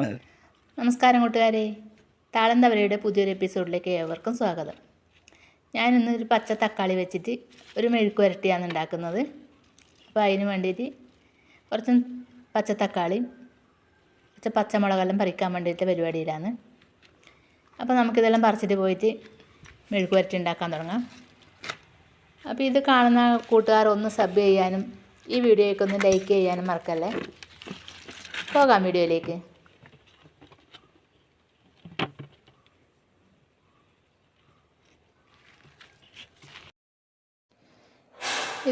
നമസ്കാരം കൂട്ടുകാരെ. താളന്തവരയുടെ പുതിയൊരു എപ്പിസോഡിലേക്ക് ഏവർക്കും സ്വാഗതം. ഞാനിന്ന് ഒരു പച്ച തക്കാളി വെച്ചിട്ട് ഒരു മെഴുക്ക് വരട്ടിയാണ് ഉണ്ടാക്കുന്നത്. അപ്പോൾ അതിന് വേണ്ടിയിട്ട് കുറച്ച് പച്ച തക്കാളിയും കുറച്ച് പച്ചമുളകെല്ലാം പറിക്കാൻ വേണ്ടിയിട്ട് പരിപാടിയിലാണ്. അപ്പോൾ നമുക്കിതെല്ലാം പറിച്ചിട്ട് പോയിട്ട് മെഴുക്ക് വരട്ടി ഉണ്ടാക്കാൻ തുടങ്ങാം. അപ്പോൾ ഇത് കാണുന്ന കൂട്ടുകാർ ഒന്ന് സബ് ചെയ്യാനും ഈ വീഡിയോയ്ക്ക് ഒന്ന് ലൈക്ക് ചെയ്യാനും മറക്കല്ലേ? പോകാം വീഡിയോയിലേക്ക്.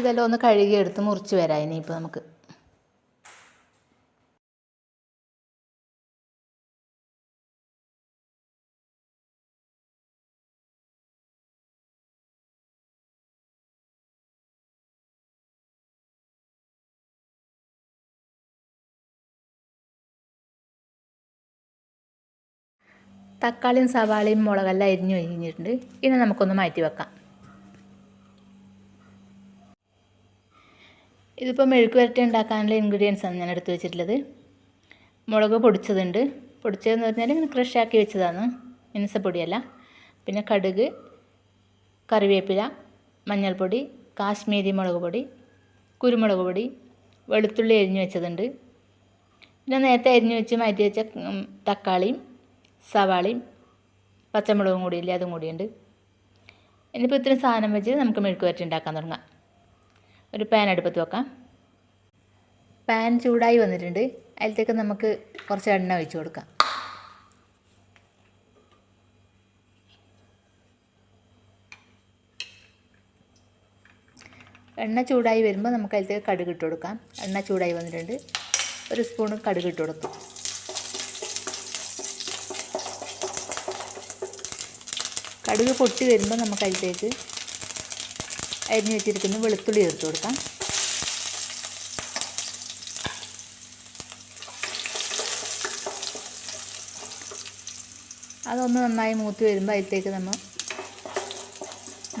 ഇതെല്ലാം ഒന്ന് കഴുകിയെടുത്ത് മുറിച്ച് വരാം ഇനിയിപ്പോൾ നമുക്ക്. തക്കാളിയും സവാളയും മുളകെല്ലാം അരിഞ്ഞു കഴിഞ്ഞിട്ടുണ്ട് ഇനി നമുക്കൊന്ന് മാറ്റി വെക്കാം. ഇതിപ്പോൾ മെഴുക്ക് വരട്ടി ഉണ്ടാക്കാനുള്ള ഇൻഗ്രീഡിയൻസ് ആണ് ഞാൻ എടുത്തു വെച്ചിട്ടുള്ളത്. മുളക് പൊടിച്ചതുണ്ട്. പൊടിച്ചതെന്ന് പറഞ്ഞാൽ ഇങ്ങനെ ക്രഷാക്കി വെച്ചതാണ്. മിനുസപ്പൊടിയല്ല പിന്നെ കടുക് കറിവേപ്പില മഞ്ഞൾപ്പൊടി കാശ്മീരി മുളക് പൊടി കുരുമുളക് പൊടി വെളുത്തുള്ളി അരിഞ്ഞു വെച്ചതുണ്ട്. പിന്നെ നേരത്തെ അരിഞ്ഞു വെച്ച് മാറ്റി വെച്ച തക്കാളിയും സവാളയും പച്ചമുളകും കൂടി അതും കൂടിയുണ്ട്. ഇനിയിപ്പോൾ ഇത്രയും സാധനം വെച്ച് നമുക്ക് മെഴുക്ക് വരട്ടി ഉണ്ടാക്കാൻ തുടങ്ങാം. ഒരു പാൻ അടുപ്പത്ത് വെക്കാം. പാൻ ചൂടായി വന്നിട്ടുണ്ട്. അതിലത്തേക്ക് നമുക്ക് കുറച്ച് എണ്ണ ഒഴിച്ചു കൊടുക്കാം. എണ്ണ ചൂടായി വരുമ്പോൾ നമുക്ക് അതിലത്തേക്ക് കടുക് ഇട്ട് കൊടുക്കാം. എണ്ണ ചൂടായി വന്നിട്ടുണ്ട്. ഒരു സ്പൂൺ കടുക് ഇട്ട് കൊടുക്കാം. കടുക് പൊട്ടി വരുമ്പോൾ നമുക്ക് അതിലത്തേക്ക് അരിഞ്ഞു വെച്ചിരിക്കുന്ന വെളുത്തുള്ളി ചേർത്ത് കൊടുക്കാം. അതൊന്ന് നന്നായി മൂത്ത് വരുമ്പോൾ അതിലേക്ക് നമ്മൾ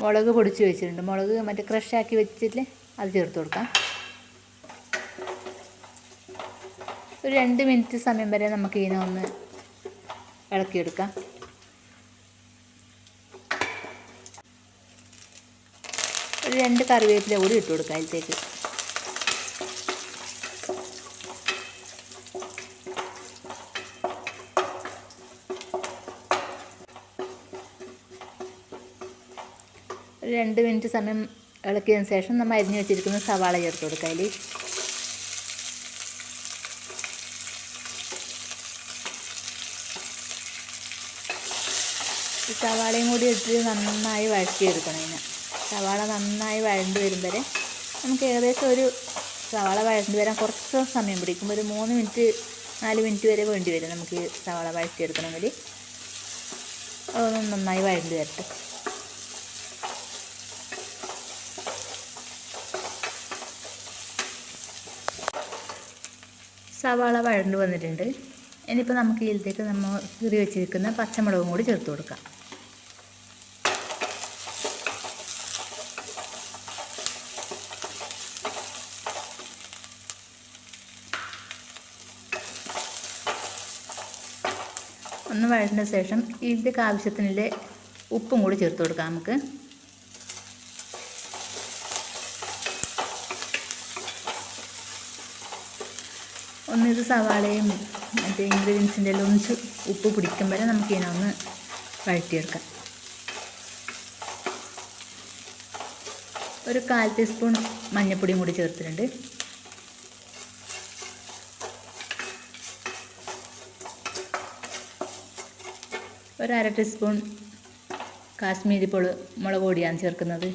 മുളക് പൊടിച്ച് വെച്ചിട്ടുണ്ട്. മുളക് മറ്റേ ക്രഷാക്കി വെച്ചിട്ട് അത് ചേർത്ത് കൊടുക്കാം. ഒരു രണ്ട് മിനിറ്റ് സമയം വരെ നമുക്ക് ഇതിനെ ഒന്ന് ഇളക്കിയെടുക്കാം. രണ്ട് കറിവേപ്പില കൂടി ഇട്ട് കൊടുക്കുക അതിലത്തേക്ക് ഒരു രണ്ട് മിനിറ്റ് സമയം ഇളക്കിയതിന് ശേഷം നമ്മൾ അരിഞ്ഞു വെച്ചിരിക്കുന്ന സവാള ചേർത്ത് കൊടുക്കുക അതിൽ സവാളയും കൂടി ഇട്ട് നന്നായി വഴറ്റിയെടുക്കണം ഇതിനെ സവാള നന്നായി വഴണ്ട് വരും വരെ നമുക്ക് ഏകദേശം ഒരു സവാള വഴണ്ട് വരാൻ കുറച്ച് സമയം പിടിക്കും ഒരു മൂന്ന് മിനിറ്റ് നാല് മിനിറ്റ് വരെ വേണ്ടി വരും നമുക്ക് സവാള വഴറ്റിയെടുക്കണമെങ്കിൽ. അതൊന്ന് നന്നായി വഴണ്ട് വരട്ടെ. സവാള വഴണ്ട് വന്നിട്ടുണ്ട്. ഇനിയിപ്പോൾ നമുക്ക് ഇതിലേക്ക് നമ്മൾ കീറി വെച്ചിരിക്കുന്ന പച്ചമുളകും കൂടി ചേർത്ത് കൊടുക്കാം. ഒന്ന് വഴണ്ട ശേഷം ഇതിലേക്ക് ആവശ്യത്തിനുള്ള ഉപ്പും കൂടി ചേർത്ത് കൊടുക്കാം നമുക്ക്. ഒന്നിത് സവാളയും മറ്റേ ഇൻഗ്രീഡിയൻസിന്റെ എല്ലാം ഒന്ന് ഉപ്പ് പിടിക്കും വരെ നമുക്ക് ഇതിനെ ഒന്ന് വഴറ്റിയെടുക്കാം. ഒരു കാൽ ടീസ്പൂൺ മഞ്ഞൾപ്പൊടിയും കൂടി ചേർത്തിട്ടുണ്ട്. ഒരു അര ടീസ്പൂൺ കാശ്മീരി പൊൾ മുളക് പൊടിയാണ് ചേർക്കുന്നത്.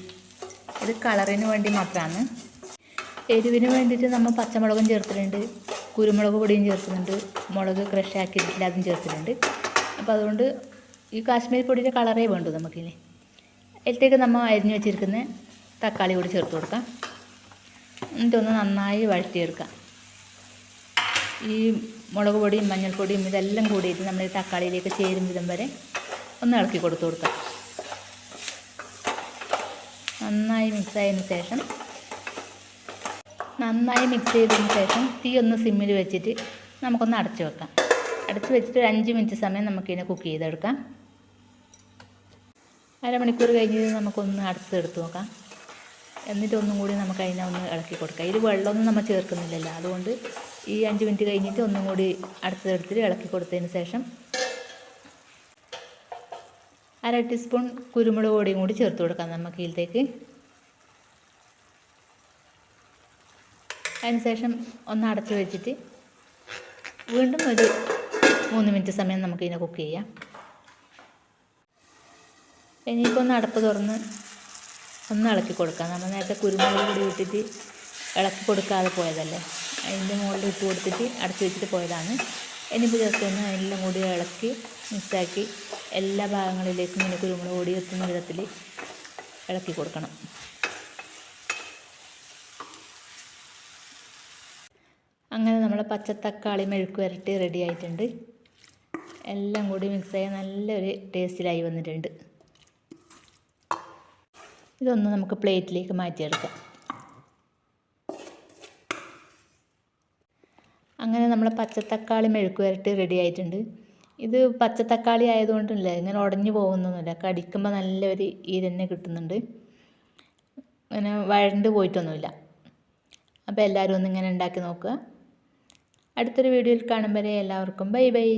ഇത് കളറിന് വേണ്ടി മാത്രമാണ്. എരിവിന് വേണ്ടിയിട്ട് നമ്മൾ പച്ചമുളകും ചേർത്തിട്ടുണ്ട് കുരുമുളക് പൊടിയും ചേർക്കുന്നുണ്ട് മുളക് ക്രഷ് ആക്കിയിട്ടില്ല അതും ചേർത്തിട്ടുണ്ട്. അപ്പോൾ അതുകൊണ്ട് ഈ കാശ്മീരി പൊടിയുടെ കളറേ വേണ്ടു നമുക്കിനി. അതിലത്തേക്ക് നമ്മൾ അരിഞ്ഞു വെച്ചിരിക്കുന്ന തക്കാളി കൂടി ചേർത്ത് കൊടുക്കാം. എന്നിട്ടൊന്ന് നന്നായി വഴറ്റിയെടുക്കാം. ഈ മുളക് പൊടിയും മഞ്ഞൾപ്പൊടിയും ഇതെല്ലാം കൂടിയിട്ട് നമ്മൾ ഈ തക്കാളിയിലേക്ക് ചേരും വിധം വരെ ഒന്ന് ഇളക്കി കൊടുത്തു കൊടുക്കാം. നന്നായി മിക്സ് ആയതിനു ശേഷം നന്നായി മിക്സ് ചെയ്തതിന് ശേഷം തീ ഒന്ന് സിമ്മിൽ വെച്ചിട്ട് നമുക്കൊന്ന് അടച്ചു വെക്കാം. അടച്ചു വെച്ചിട്ട് ഒരു അഞ്ച് മിനിറ്റ് സമയം നമുക്കിതിനെ കുക്ക് ചെയ്തെടുക്കാം. അരമണിക്കൂർ കഴിഞ്ഞ് നമുക്കൊന്ന് അടച്ചെടുത്ത് നോക്കാം. എന്നിട്ട് ഒന്നും കൂടി നമുക്ക് അതിനെ ഒന്ന് ഇളക്കി കൊടുക്കാം. ഇതിൽ വെള്ളമൊന്നും നമ്മൾ ചേർക്കുന്നില്ലല്ലോ. അതുകൊണ്ട് ഈ അഞ്ച് മിനിറ്റ് കഴിഞ്ഞിട്ട് ഒന്നും കൂടി അടച്ചെടുത്തിട്ട് ഇളക്കി കൊടുത്തതിന് ശേഷം അര ടീസ്പൂൺ കുരുമുളക് പൊടിയും കൂടി ചേർത്ത് കൊടുക്കാം നമുക്ക് ഇതിലേക്ക്. അതിനുശേഷം ഒന്ന് അടച്ച് വെച്ചിട്ട് വീണ്ടും ഒരു മൂന്ന് മിനിറ്റ് സമയം നമുക്കിതിനെ കുക്ക് ചെയ്യാം. ഇനിയിപ്പോൾ ഒന്ന് അടപ്പ് തുറന്ന് ഒന്ന് ഇളക്കി കൊടുക്കാം. നമ്മൾ നേരത്തെ കുരുമുളക് പൊടി ഇട്ടിട്ട് ഇളക്കി കൊടുക്കാതെ പോയതല്ലേ? അതിന്റെ മുകളിൽ ഇട്ട് കൊടുത്തിട്ട് അടച്ച് വെച്ചിട്ട് പോയതാണ്. ഇനിയിപ്പോൾ ജസ്റ്റ് ഒന്ന് എല്ലാം കൂടി ഇളക്കി മിക്സാക്കി എല്ലാ ഭാഗങ്ങളിലേക്കും ഇങ്ങനെ കുരുമുളക് പൊടി എത്തുന്ന വിധത്തിൽ ഇളക്കി കൊടുക്കണം. അങ്ങനെ നമ്മളെ പച്ചത്തക്കാളി മെഴുക്ക് വരട്ടി റെഡി ആയിട്ടുണ്ട്. എല്ലാം കൂടി മിക്സ് ആയി നല്ലൊരു ടേസ്റ്റിലായി വന്നിട്ടുണ്ട്. ഇതൊന്ന് നമുക്ക് പ്ലേറ്റിലേക്ക് മാറ്റിയെടുക്കാം. അങ്ങനെ നമ്മളെ പച്ചത്തക്കാളി മെഴുക്ക് വരട്ടി റെഡി ആയിട്ടുണ്ട്. ഇത് പച്ചത്തക്കാളി ആയതുകൊണ്ടല്ല ഇങ്ങനെ ഉടഞ്ഞു പോകുന്നൊന്നുമില്ല. കടിക്കുമ്പോൾ നല്ലൊരു ഈരന്നെ കിട്ടുന്നുണ്ട്. അങ്ങനെ വഴണ്ട് പോയിട്ടൊന്നുമില്ല. അപ്പോൾ എല്ലാവരും ഒന്ന് ഇങ്ങനെ ഉണ്ടാക്കി നോക്കുക. അടുത്തൊരു വീഡിയോയിൽ കാണും വരെ എല്ലാവർക്കും. Bye bye.